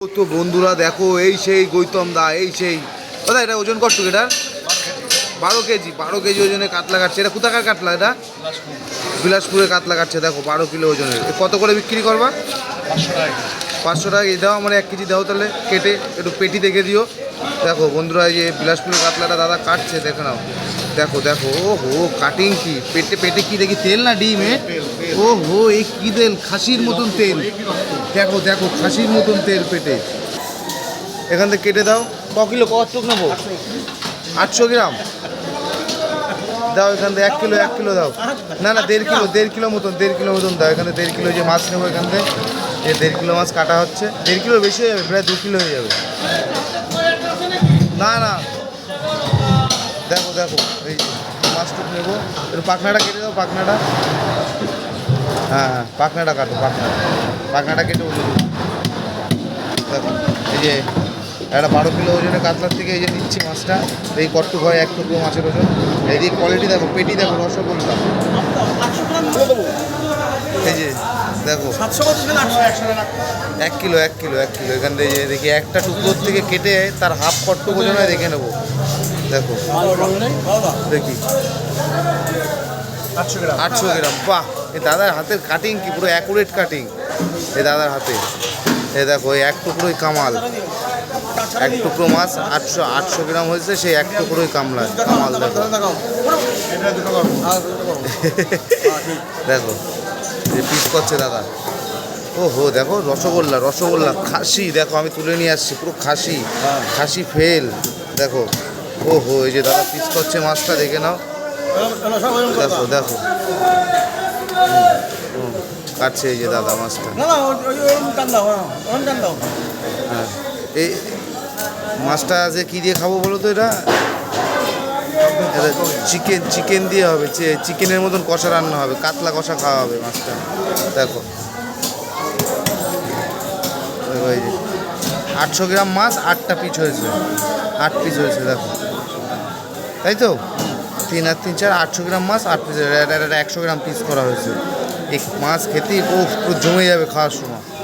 তো বন্ধুরা দেখো এই সেই গৌতম দা এই সেই। দাদা এটা ওজন কত এটা বারো কেজি বারো কেজি ওজনে কাতলা কাটছে। এটা কোথাকার কাতলা এটা? বিলাসপুরে কাতলা কাটছে দেখো বারো কিলো ওজনের কত করে বিক্রি করবা? পাঁচশো টাকা এই দাও মানে এক কেজি দাও তাহলে কেটে একটু পেটি দেখে দিও। দেখো বন্ধুরা এই যে বিলাসপুরের কাতলাটা দাদা কাটছে দেখে নাও। দেখো দেখো ও হো কাটিং কি? পেটে পেটে কি দেখি তেল না ডিম এ? ও হো এই কি তেল? খাসির মতন তেল। দেখো দেখো খাসির মতন তেল পেটে। এখান থেকে কেটে দাও। ক কিলো? কত চোখ নেব আটশো গ্রাম? দাও এখান থেকে এক কিলো এক কিলো দাও। না না দেড় কিলো দেড় কিলো মতন দেড় কিলো মতন দাও। এখানে দেড় কিলো যে মাছ নেব এখান থেকে যে দেড় কিলো মাছ কাটা হচ্ছে। দেড় কিলো বেশি হয়ে যাবে প্রায় দু কিলো হয়ে যাবে। না না। দেখো দেখো এই মাছটুকু নেব। পাখনাটা কেটে দাও পাখনাটা। হ্যাঁ হ্যাঁ পাখনাটা কাটো পাখনা পাখনাটা কেটে দেখো এই যে, একটা বারো কিলো ওজনের কাতলার থেকে এই যে নিচ্ছি মাছটা, এই কটটুক হয় এক টুকরো মাছের ওজন। এই যে কোয়ালিটি দেখো, পেটি দেখো, রসগোল্লা। এই যে, দেখো। এক কিলো এক কিলো এক কিলো। এখান থেকে দেখি একটা টুকরোর থেকে কেটে তার হাফ কটটুক ওজন হয় দেখে নেব। দেখো। দেখি। আটশো গ্রাম। বাহ, এই দাদার হাতের কাটিং কি, পুরো অ্যাকুরেট কাটিং এই দাদার হাতে। এ দেখো, এই এক টুকরোই কামাল। এক টুকরো মাছ, আটশো আটশো গ্রাম হয়েছে, সেই এক টুকরোই কামলা, কামাল দেখো। দেখো যে পিস করছে দাদা। ও হো দেখো, রসগোল্লা রসগোল্লা, খাসি, দেখো, আমি তুলে নিয়ে আসছি, পুরো খাসি খাসি ফেল, দেখো। ও হো এই যে দাদা পিস করছে মাছটা, দেখে নাও। দেখো দেখো। কাটছে এই যে দাদা মাছটা। হ্যাঁ এই মাছটা যে কী দিয়ে খাব বলো তো এটা? চিকেন চিকেন দিয়ে হবে চিকেনের মতন কষা রান্না হবে কাতলা কষা খাওয়া হবে মাছটা। দেখো। দেখো এই যে আটশো গ্রাম মাছ আটটা পিস হয়েছে। আট পিস হয়েছে দেখো। তাই তো? তিন আর তিন চার আটশো গ্রাম মাছ আট পিস একশো গ্রাম পিস করা হয়েছে। এই মাছ খেতে ও জমে যাবে খাওয়ার সময়।